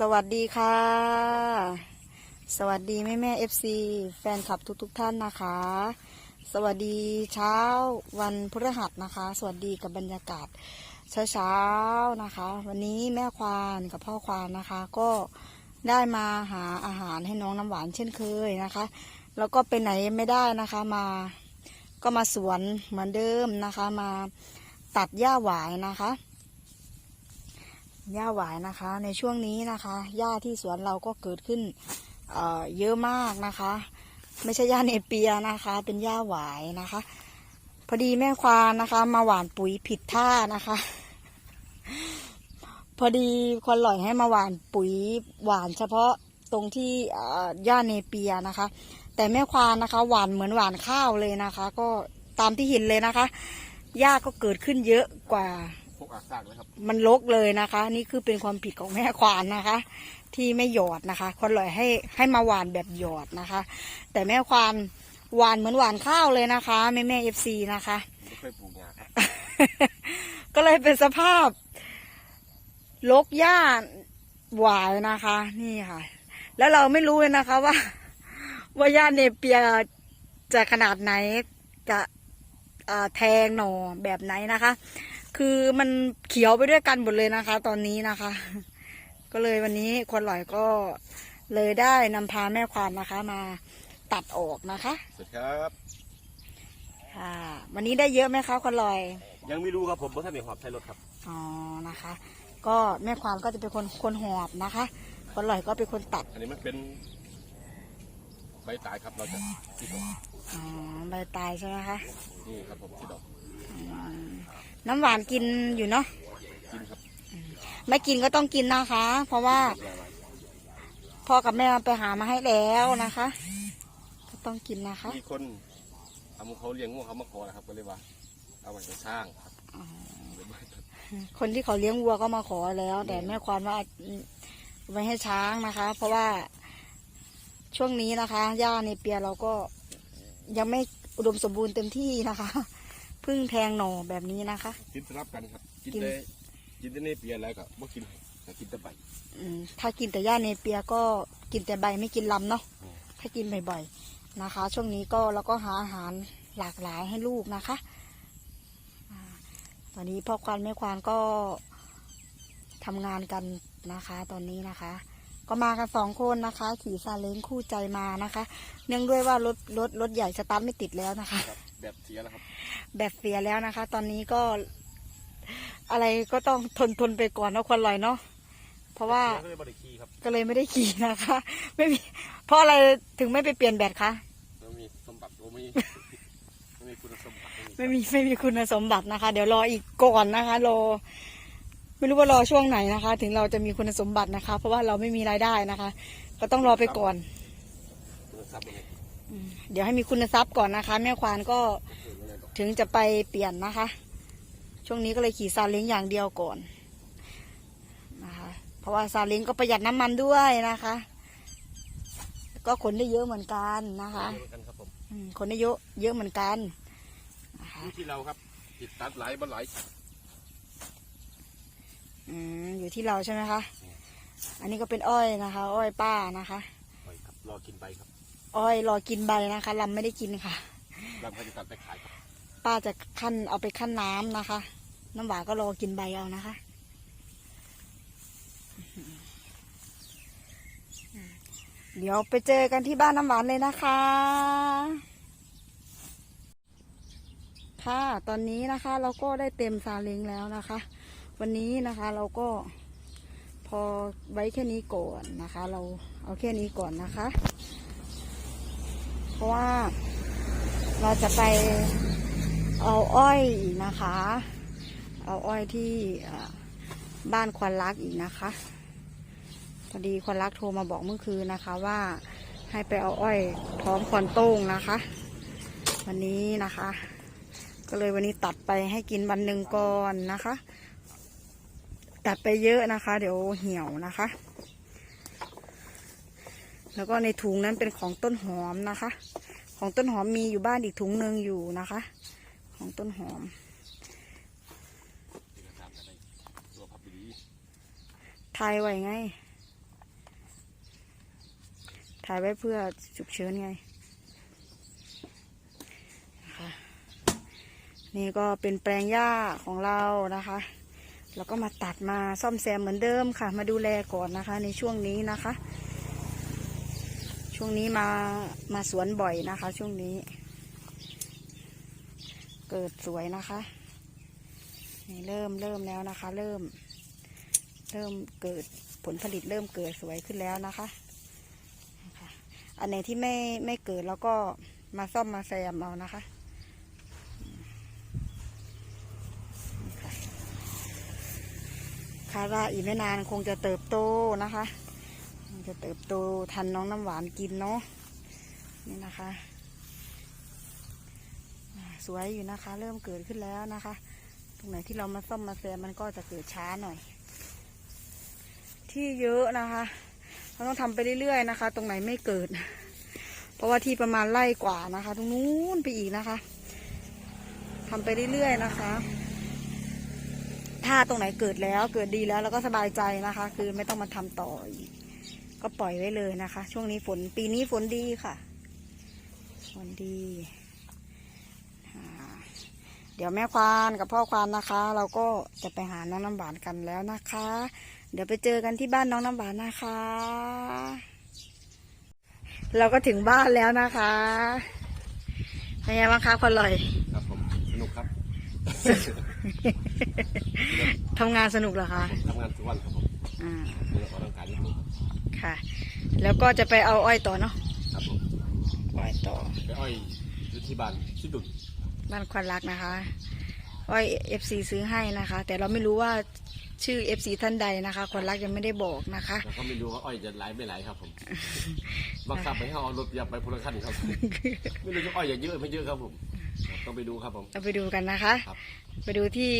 สวัสดีค่ะ สวัสดีแม่แม่เอฟซีแฟนคลับทุกๆทท่านนะคะ สวัสดีเช้าวันพฤหัสนะคะ สวัสดีกับบรรยากาศเช้าๆนะคะ วันนี้แม่ควานกับพ่อควานนะคะ ก็ได้มาหาอาหารให้น้องน้ำหวานเช่นเคยนะคะ แล้วก็ไปไหนไม่ได้นะคะมาก็มาสวนเหมือนเดิมนะคะ มาตัดหญ้าหวายนะคะ หญ้าหวายนะคะ ในช่วงนี้นะคะหญ้าที่สวนเราก็เกิดขึ้นเเยอะมากนะคะ ไม่ใช่หญ้าเนเปียนะคะ เป็นหญ้าหวายนะคะ พอดีแม่ควานนะคะ มาหว่านปุ๋ยผิดท่านะคะ พอดีคนหล่อยให้มาหว่านปุ๋ยหว่านเฉพาะตรงที่หญ้าเนเปียนะคะ แต่แม่ควานนะคะ หว่านเหมือนหว่านข้าวเลยนะคะ ก็ตามที่เห็นเลยนะคะหญ้าก็เกิดขึ้นเยอะกว่า พวกอาซากเลยครับ มันลกเลยนะคะ นี่คือเป็นความผิดของแม่ควานนะคะ ที่ไม่หยอดนะคะคนลอยให้ให้มาหวานแบบหยอดนะคะ แต่แม่ควานหวานเหมือนหวานข้าวเลยนะคะ แม่แม่เอฟซีนะคะ ไม่เคยปลูกยาครับก็เลยเป็นสภาพลกหญ้าหวายนะคะ นี่ค่ะ แล้วเราไม่รู้เลยนะคะว่า ว่าหญ้าเนเปียจะขนาดไหนจะเอ่อแทงหน่อแบบไหนนะคะ คือมันเขียวไปด้วยกันหมดเลยนะคะ ตอนนี้นะคะ ก็เลยวันนี้คนหลอยก็เลยได้นำพาแม่ควานนะคะ มาตัดออกนะคะสวัสดีครับค่ะ วันนี้ได้เยอะไหมคะคนลอย ยังไม่รู้ครับผมเพราะท่านมีหอบใช้รถครับอ๋อนะคะ ก็แม่ควานก็จะเป็นคนคนหอบนะคะคนลอยก็เป็นคนตัดอันนี้มันเป็นใบตายครับเราจะที่ดอกอ๋อใบตายใช่ไหมคะนี่ครับผมที่ดอกอืม น้ำหวานกินอยู่เนาะกินครับไม่กินก็ต้องกินนะคะ เพราะว่าพ่อกับแม่ไปหามาให้แล้วนะคะ ก็ต้องกินนะคะมีคนเอามุเขาเลี้ยงงูเขามาขอนะครับก็เลยว่าเอาไว้จะสร้างครับอ๋อเดี๋ยวไม่ครับคนที่เขาเลี้ยงวัวก็มาขอแล้ว แต่แม่ควานว่าอืมไว้ให้ช้างนะคะ เพราะว่าช่วงนี้นะคะหญ้าในเปียเราก็ยังไม่อุดมสมบูรณ์เต็มที่นะคะเพิ่งแทงหน่อแบบนี้นะคะ กินสลับกันครับ กินกิน ได้กินได้ในเปียแล้วก็บ่กินแต่กินแต่ใบอืมถ้ากินแต่หญ้าในเปียก็กินแต่ใบไม่กินลำเนาะอืมถ้ากินบ่อยๆนะคะ ช่วงนี้ก็เราก็หาอาหารหลากหลายให้ลูกนะคะอ่าตอนนี้พ่อควานแม่ควานก็ทำงานกันนะคะ ตอนนี้นะคะ ก็มากันสองคนนะคะ ขี่ซาเล้งคู่ใจมานะคะ เนื่องด้วยว่ารถรถรถใหญ่สตาร์ทไม่ติดแล้วนะคะ ครับ แบบเสียแล้วครับ แบบเสียแล้วนะคะ ตอนนี้ก็ อะไรก็ต้องทนทนไปก่อนนะควันลอยเนาะเพราะว่าเสียก็เลยบริคีครับก็เลยไม่ได้ขี่นะคะ ไม่มีเพราะอะไรถึงไม่ไปเปลี่ยนแบตคะแล้วมีสมบัติโอ้ไม่ไม่มีคุณสมบัติไม่มีไม่มีคุณสมบัตินะคะ เดี๋ยวรออีกก่อนนะคะรอไม่รู้ว่ารอช่วงไหนนะคะ ถึงเราจะมีคุณสมบัตินะคะ เพราะว่าเราไม่มีรายได้นะคะ ก็ต้องรอไปก่อน คุณทรัพย์อะไรอืมเดี๋ยวให้มีคุณทรัพย์ก่อนนะคะ แม่ควานก็เกิดอะไรดอกถึงจะไปเปลี่ยนนะคะ ช่วงนี้ก็เลยขี่ซาเล้งอย่างเดียวก่อนนะคะ เพราะว่าซาเล้งก็ประหยัดน้ำมันด้วยนะคะ ก็ขนได้เยอะเหมือนกันนะคะเหมือนกันครับผมอืมขนได้เยอะเยอะเหมือนกันนะคะอยู่ที่เราครับติดตัดหลายบ่หลายอืมอยู่ที่เราใช่ไหมคะ อันนี้ก็เป็นอ้อยนะคะ อ้อยป้านะคะปล่อยครับรอกินใบครับ อ้อยรอกินใบนะคะลำไม่ได้กินค่ะเราก็จะตัดไปขายครับป้าจะขั้นเอาไปขั้นน้ำนะคะ น้ำหวานก็รอกินใบเอานะคะเดี๋ยวไปเจอกันที่บ้านน้ำหวานเลยนะคะ ค่ะ ตอนนี้นะคะเราก็ได้เต็มซาเล้งแล้วนะคะ วันนี้นะคะเราก็พอไว้แค่นี้ก่อนนะคะ เราเอาแค่นี้ก่อนนะคะเพ ราะว่า เราจะไปเอาอ้อยอีกนะคะ เอาอ้อยที่บ้านควันรักอีกนะคะพอดีควันรักโทรมาบอกเมื่อคืนนะคะว่าให้ไปเอาอ้อยพร้อมควันโต้งนะคะ วันนี้นะคะ ก็เลยวันนี้ตัดไปให้กินวันหนึ่งก่อนนะคะ ตัดไปเยอะนะคะ เดี๋ยวเหี่ยวนะคะ แล้วก็ในถุงนั้นเป็นของต้นหอมนะคะ ของต้นหอมมีอยู่บ้านอีกถุงหนึ่งอยู่นะคะ ของต้นหอมตามกันเลยตัวพับดีทายไว้ไง ถ่ายไว้เพื่อฉุกเฉินไงนะคะนี่ก็เป็นแปลงหญ้าของเรานะคะแล้วก็มาตัดมาซ่อมแซมเหมือนเดิมค่ะ มาดูแลก่อนนะคะ ในช่วงนี้นะคะ ช่วงนี้มามาสวนบ่อยนะคะ ช่วงนี้ เกิดสวยนะคะเริ่มเริ่มแล้วนะคะ เริ่ม เริ่มเกิดผลผลิตเริ่มเกิดสวยขึ้นแล้วนะคะ อันไหนที่ไม่ไม่เกิดแล้วก็มาซ่อมมาแซมเอานะคะ คาดว่าอีกไม่นานคงจะเติบโตนะคะ จะเติบโตทันน้องน้ำหวานกินเนาะนี่นะคะ สวยอยู่นะคะ เริ่มเกิดขึ้นแล้วนะคะ ตรงไหนที่เรามาซ่อมมาแซมมันก็จะเกิดช้าหน่อย ที่เยอะนะคะเราต้องทำไปเรื่อยๆนะคะ ตรงไหนไม่เกิด เพราะว่าที่ประมาณไร่กว่านะคะ ตรงนู้นไปอีกนะคะทำไปเรื่อยๆนะคะถ้าตรงไหนเกิดแล้วเกิดดีแล้วเราก็สบายใจนะคะ คือไม่ต้องมาทำต่ออีก ก็ปล่อยไว้เลยนะคะ ช่วงนี้ฝนปีนี้ฝนดีค่ะฝนดีอ่าเดี๋ยวแม่ควานกับพ่อควานนะคะ เราก็จะไปหาน้องน้ำหวานกันแล้วนะคะ เดี๋ยวไปเจอกันที่บ้านน้องน้ำหวานนะคะ เราก็ถึงบ้านแล้วนะคะเป็นไงบ้างคะคนลอยครับผมสนุกครับทำงานสนุกเหรอคะทำงานทุกวันครับผมอ่าเรื่องออกกำลังกายนิดนึง ค่ะ แล้วก็จะไปเอาอ้อยต่อเนาะครับผมอ้อยต่อไปอ้อยอยู่ที่บ้านที่ดุดบ้านควันรักนะคะ อ้อยเอฟซีซื้อให้นะคะ แต่เราไม่รู้ว่าชื่อเอฟซีท่านใดนะคะควันรักยังไม่ได้บอกนะคะ แล้วก็ไม่รู้ว่าอ้อยจะไหลไม่ไหลครับผมบังคับไปให้เอารถยับไปพลขั้นครับ ไม่รู้ว่าอ้อยจะเยอะไม่เยอะครับผมครับ ต้องไปดูครับผมเราไปดูกันนะคะ ครับไปดูที่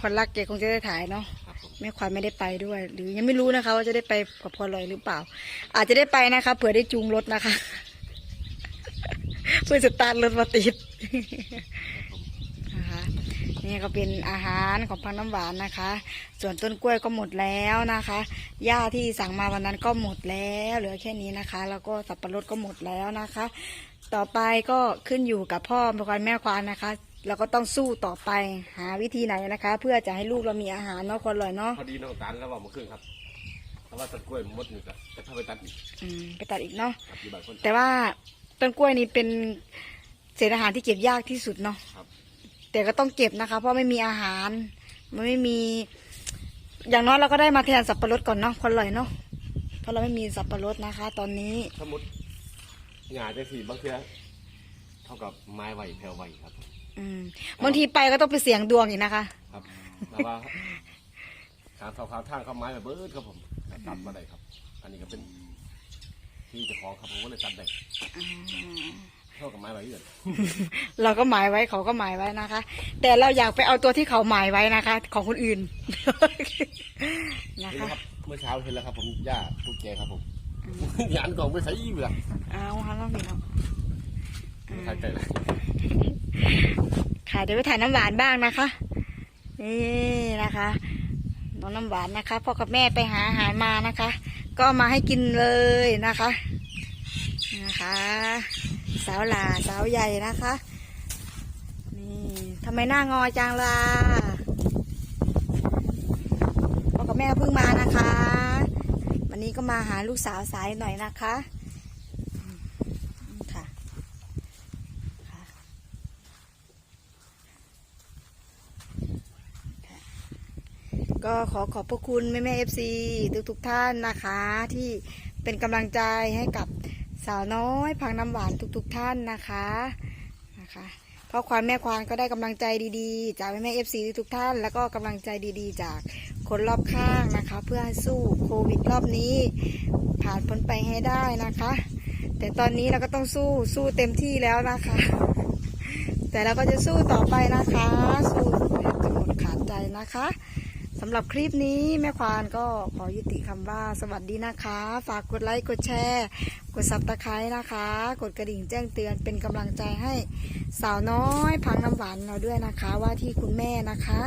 ควันรักแกคงจะได้ถ่ายเนาะครับผมแม่ควันไม่ได้ไปด้วย หรือยังไม่รู้นะคะ ว่าจะได้ไปกับพอลอยหรือเปล่า อาจจะได้ไปนะคะเผื่อได้จูงรถนะคะ เพื่อสตาร์ทรถมาติดนะคะนี่ก็เป็นอาหารของพังน้ำหวานนะคะ ส่วนต้นกล้วยก็หมดแล้วนะคะหญ้าที่สั่งมาวันนั้นก็หมดแล้ว เหลือแค่นี้นะคะ แล้วก็สับปะรดก็หมดแล้วนะคะ ต่อไปก็ขึ้นอยู่กับพ่อแม่ควานแม่ควานนะคะ เราก็ต้องสู้ต่อไปหาวิธีไหนนะคะ เพื่อจะให้ลูกเรามีอาหารเนาะคนลอยเนาะพอดีน้องตาลแล้วว่าเมาขึ้นครับเพราะว่าต้นกล้วยมดนี่ก็จะเข้าไปตัดอีกอืมไปตัดอีกเนาะครับอยู่บ้านคนแต่ว่าต้นกล้วยนี่เป็นเศษอาหารที่เก็บยากที่สุดเนาะครับ แต่ก็ต้องเก็บนะคะ เพราะไม่มีอาหารมันไม่มี อย่างน้อยเราก็ได้มาแทนสับปะรดก่อนเนาะคนลอยเนาะเพราะเราไม่มีสับปะรดนะคะ ตอนนี้สมมติ หงาจะสีบางเทีเท่ากับไม้ไหวแผ่วไหวครับ อืมบางทีไปก็ต้องไปเสี่ยงดวงอีกนะคะ ครับแต่ว่าการเท่าขาวทางเข้าไม้แบบเบิร์ดครับผมตัดมาได้ครับ อันนี้ก็เป็นที่เจะของครับผมก็เลยตัดได้เท่ากับไม้ไหวเอื่อนเราก็หมายไว้เขาก็หมายไว้นะคะ แต่เราอยากไปเอาตัวที่เขาหมายไว้นะคะ ของคนอื่นนะเห็นไหมคะ ครับเมื่อเช้าเห็นแล้วครับผมย่าทุกแกครับผม ยานกล่องไม่ใส่ยี่เลยเอาค่ะน้องพี่น้องใครใจเลยค่ะเดี๋ยวไปถ่ายน้ำหวานบ้างนะคะนี่นะคะน้องน้ำหวานนะคะพ่อกับแม่ไปหาอาหารมานะคะ ก็เอามาให้กินเลยนะคะนะคะ สาวหลาสาวใหญ่นะคะนี่ทำไมหน้างอจังล่ะพ่อกับแม่เพิ่งมานะคะ วันนี้ก็มาหาลูกสาวสายหน่อยนะคะค่ะก็ขอขอบพระคุณแม่แม่เอฟซีทุกทุกท่านนะคะ ที่เป็นกำลังใจให้กับสาวน้อยพังน้ำหวานทุกทุกๆท่านนะคะนะคะพ่อควานแม่ควานก็ได้กำลังใจดีๆ จากแม่แม่เอฟซีทุกท่าน แล้วก็กำลังใจดีๆ จาก คนรอบข้างนะคะ เพื่อให้สู้โควิดรอบนี้ ผ่านพ้นไปให้ได้นะคะ แต่ตอนนี้เราก็ต้องสู้สู้เต็มที่แล้วนะคะ แต่เราก็จะสู้ต่อไปนะคะ สู้จนหมดขาดใจนะคะ สำหรับคลิปนี้แม่ควานก็ขอยุติคำว่าสวัสดีนะคะ ฝากกดไลค์กดแชร์ กดซับตะไคร้นะคะ กดกระดิ่งแจ้งเตือนเป็นกำลังใจให้สาวน้อยพังน้ำหวานเราด้วยนะคะ ว่าที่คุณแม่นะคะ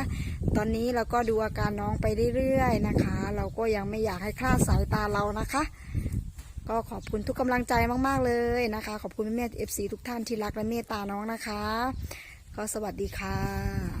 ตอนนี้เราก็ดูอาการน้องไปเรื่อยๆนะคะ เราก็ยังไม่อยากให้คลาดสายตาเรานะคะ ก็ก็ขอบคุณทุกกำลังใจมากๆเลยนะคะ ขอบคุณแม่เอฟซีทุกท่านที่รักและเมตตาน้องนะคะ ก็สวัสดีค่ะ